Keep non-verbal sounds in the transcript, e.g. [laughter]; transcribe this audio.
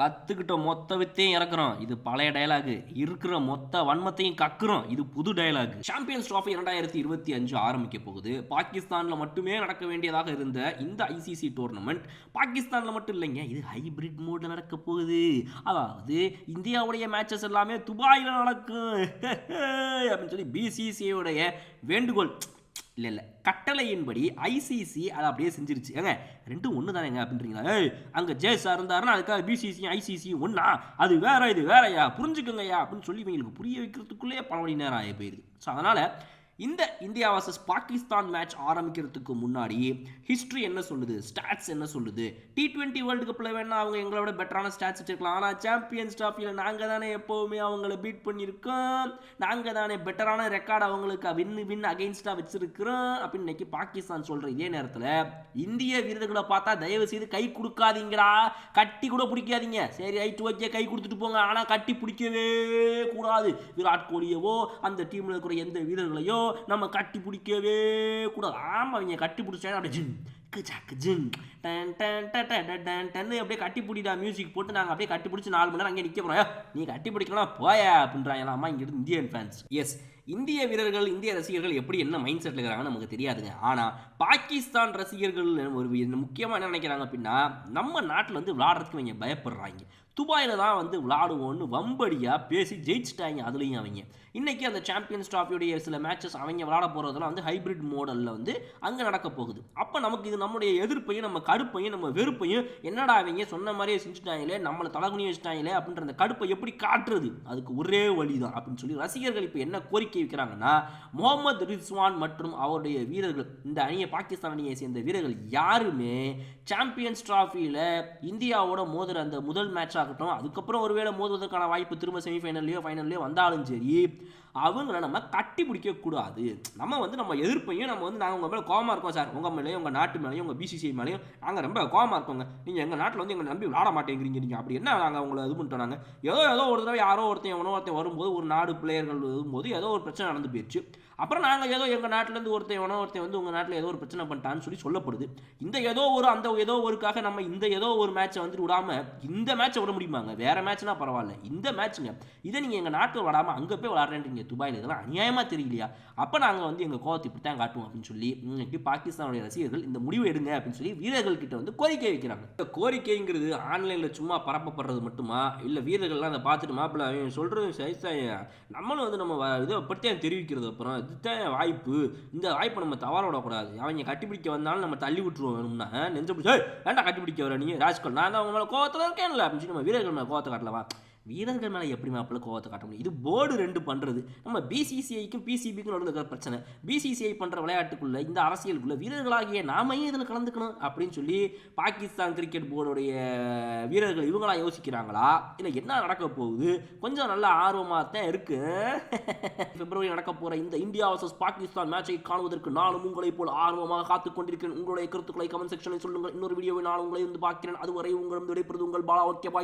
கற்றுக்கிட்ட மொத்த வித்தையும் இறக்குறோம். இது பழைய டயலாகு இருக்கிற மொத்த வன்மத்தையும் கக்குறோம். இது புது டயலாக் சாம்பியன்ஸ் ட்ராஃபி இரண்டாயிரத்தி இருபத்தி அஞ்சு ஆரம்பிக்க போகுது. பாகிஸ்தானில் மட்டுமே நடக்க வேண்டியதாக இருந்த இந்த ஐசிசி டோர்னமெண்ட் பாகிஸ்தானில் மட்டும் இல்லைங்க இது ஹைபிரிட் மோடில் நடக்க போகுது. அதாவது இந்தியாவுடைய மேட்சஸ் எல்லாமே துபாயில் நடக்கும். [laughs] அப்படின்னு சொல்லி பிசிசிஐடைய வேண்டுகோள். இல்லை இல்லை. கட்டளையின்படி ஐசிசி அதை அப்படியே செஞ்சிருச்சு. ஏங்க ரெண்டும் ஒன்று தானேங்க அப்படின்றீங்களா? ஏய் அங்கே சார் இருந்தாருன்னா அதுக்காக பிசிசி ஐசிசி ஒன்றா அது வேற இது வேறயா? புரிஞ்சுக்கோங்கய்யா அப்படின்னு சொல்லி இவங்களுக்கு புரிய வைக்கிறதுக்குள்ளேயே பல மணி நேரம் ஆகி போயிடுது ஸோ அதனால் இந்த இந்தியா வர்சஸ் பாகிஸ்தான் மேட்ச் ஆரம்பிக்கிறதுக்கு முன்னாடி ஹிஸ்ட்ரி என்ன சொல்லுது? ஸ்டாட்ஸ் என்ன சொல்லுது? டி டுவெண்ட்டி வேர்ல்டு கப்பில் வேணா அவங்க எங்களோட பெட்டரான ஸ்டாட்ஸ் வச்சிருக்கலாம். ஆனால் சாம்பியன்ஸ் ட்ராஃபியில் நாங்கள் தானே எப்போவுமே அவங்கள பீட் பண்ணியிருக்கோம். நாங்கள் தானே பெட்டரான ரெக்கார்டு அவங்களுக்கு வின் வின் அகெயின்ஸ்டாக வச்சிருக்கிறோம். அப்படின்னு இன்னைக்கு பாகிஸ்தான் சொல்கிற இதே நேரத்தில் இந்திய வீரர்களை பார்த்தா தயவு செய்து கை கொடுக்காதீங்கடா. கட்டி கூட பிடிக்காதீங்க. சரி ரைட் ஓகே கை கொடுத்துட்டு போங்க. ஆனால் கட்டி பிடிக்கவே கூடாது. விராட் கோலியவோ அந்த டீமில் இருக்கிற எந்த வீரர்களையோ நம்ம கட்டி பிடிக்கவே கூடாது. ஆமாம் அவங்க கட்டி பிடிச்சாங்க அப்படியே ஜின் கிச்சாக்கு ஜின் டன் டன் டன் டன் டன் டன் டன்னு அப்படியே கட்டி பிடிடா மியூசிக் போட்டு நாங்கள் அப்படியே கட்டி பிடிச்சி நாலு மணி நேரம் அங்கே நிற்க போகிறோம் நீ கட்டி பிடிக்கலாம் போயா அப்படின்றாங்க. அம்மா இங்கிருந்து இந்தியன் ஃபேன்ஸ் எஸ் இந்திய வீரர்கள் இந்திய ரசிகர்கள் எப்படி என்ன மைண்ட் செட்டில் இருக்கிறாங்கன்னு நமக்கு தெரியாதுங்க. ஆனால் பாகிஸ்தான் ரசிகர்கள் ஒரு முக்கியமாக என்ன நினைக்கிறாங்க அப்படின்னா நம்ம நாட்டில் வந்து விளாடுறதுக்கு இவங்க பயப்படுறாங்க. துபாயில் தான் வந்து விளாடுவோன்னு வம்படியாக பேசி ஜெயிச்சிட்டாங்க அதுலேயும் அவங்க. இன்றைக்கி அந்த சாம்பியன்ஸ் ட்ராஃபியுடைய சில மேட்சஸ் அவங்க விளாட போகிறதெல்லாம் வந்து ஹைப்ரிட் மோடலில் வந்து அங்கே நடக்க போகுது. அப்போ நமக்கு இது நம்முடைய எதிர்ப்பையும் நம்ம கடுப்பையும் நம்ம வெறுப்பையும் என்னடா அவங்க சொன்ன மாதிரியே செஞ்சுட்டாங்களே நம்மளை தலகுனி வச்சுட்டாங்களே அப்படின்ற அந்த கடுப்பை எப்படி காட்டுறது? அதுக்கு ஒரே வழி தான் அப்படின்னு சொல்லி ரசிகர்கள் இப்போ என்ன கோரிக்கை வைக்கிறாங்கன்னா முகமது ரிஸ்வான் மற்றும் அவருடைய வீரர்கள் இந்த அணியை பாகிஸ்தான் அணியை சேர்ந்த வீரர்கள் யாருமே சாம்பியன்ஸ் ட்ராஃபியில் இந்தியாவோட மோதுற அந்த முதல் மேட்ச் ஆகட்டும் அதுக்கப்புறம் ஒருவேளை மோதுவதற்கான வாய்ப்பு திரும்ப செமிஃபைனல்லையோ ஃபைனல்லையோ வந்தாலும் சரி அவங்கள நம்ம கட்டி பிடிக்கக்கூடாது நம்ம வந்து நம்ம எதிர்ப்பையும் நம்ம வந்து நாங்கள் உங்கள் மேலே கோமா இருக்கோம் சார். உங்கள் மேலேயும் உங்கள் நாட்டு மேலே மேலேயும் உங்கள் பிசிசிஐ மேலேயும் நாங்கள் ரொம்ப கோமா இருக்கோங்க நீங்கள் எங்கள் நாட்டில் வந்து எங்களை நம்பி விளாட மாட்டேங்கிறீங்க நீங்கள் அப்படி என்ன நாங்கள் உங்களை இது பண்ணிட்டோம் நாங்கள் ஏதோ ஏதோ ஒரு தடவை யாரோ ஒருத்தன் எவனோ ஒருத்தன் வரும்போது ஒரு நாடு பிளேயர்கள் வரும்போது ஏதோ ஒரு பிரச்சனை நடந்து போயிடுச்சு. அப்புறம் நாங்கள் ஏதோ எங்கள் நாட்டிலேருந்து ஒருத்தன் எவனோ ஒருத்தன் வந்து உங்கள் நாட்டில் ஏதோ ஒரு பிரச்சனை பண்ணிட்டான்னு சொல்லி சொல்லப்படுது. இந்த ஏதோ ஒரு அந்த ஏதோ ஒருக்காக நம்ம இந்த ஏதோ ஒரு மேட்சை வந்துட்டு விடாமல் இந்த மேட்சை விட முடியுமாங்க? வேறு மேட்ச்னா பரவாயில்ல. இந்த மேட்ச்சுங்க இதை நீங்கள் எங்கள் நாட்டில் விடாமல் அங்கே போய் விளாட்றேன்றீங்க துபாயில். இதெல்லாம் அநியாயமாக தெரியலையா? அப்போ நாங்கள் வந்து எங்கள் கோவத்தை இப்படி தான் காட்டுவோம் அப்படின்னு சொல்லி இன்னைக்கு பாகிஸ்தானுடைய ரசிகர்கள் இந்த முடிவு எடுங்க அப்படின்னு சொல்லி வீரர்கள் கிட்ட வந்து கோரிக்கை வைக்கிறாங்க. இந்த கோரிக்கைங்கிறது ஆன்லைனில் சும்மா பரப்பப்படுறது மட்டுமா? இல்லை வீரர்கள்லாம் அதை பார்த்துட்டு மாப்பிள்ள அவன் சொல்கிறது சரிசாயா நம்மளும் வந்து நம்ம வ- இதை பற்றி தெரிவிக்கிறது. அப்புறம் இதுதான் வாய்ப்பு. இந்த வாய்ப்பை நம்ம தவற விடக்கூடாது. அவங்க கட்டிப்பிடிக்க வந்தாலும் நம்ம தள்ளி விட்டுருவோம் வேணும்னா. நெஞ்ச பிடிச்சி வேண்டாம் கட்டிப்பிடிக்க வர நீ? ராஜ்கோல் நான் தான் அவங்க மேலே கோவத்தில் இருக்கேன்ல. அப்படின்னு சொல்லி நம்ம வீரர்கள் மேலே கோவத்தை காட்டலவா? வீரர்கள் மேலே எப்படி மாப்பிள்ள கோவத்தை காட்ட முடியும்? இது போர்டு ரெண்டு பண்ணுறது நம்ம பிசிசிஐக்கும் பிசிபிக்கும் நடுவில் பிரச்சனை. பிசிசிஐ பண்ணுற விளையாட்டுக்குள்ளே இந்த அரசியலுக்குள்ளே வீரர்களாகிய நாமையும் இதில் கலந்துக்கணும்? அப்படின்னு சொல்லி பாகிஸ்தான் கிரிக்கெட் போர்டுடைய வீரர்கள் இவங்களாம் யோசிக்கிறாங்களா? இல்லை என்ன நடக்க போகுது? கொஞ்சம் நல்ல ஆர்வமாக தான் இருக்கு. பிப்ரவரி நடக்க போகிற இந்த இந்தியா வர்சஸ் பாகிஸ்தான் மேட்சை காணுவதற்கு நானும் உங்களை போல் ஆர்வமாக காத்துக் கொண்டிருக்கிறேன். உங்களுடைய கருத்துக்களை கமெண்ட் செக்ஷனில் சொல்லுங்கள். இன்னொரு வீடியோவை நான் உங்களை வந்து பார்க்கிறேன். அதுவரை உங்களிடம் விடைபெறுது உங்கள் பாலா ஓகே பாய்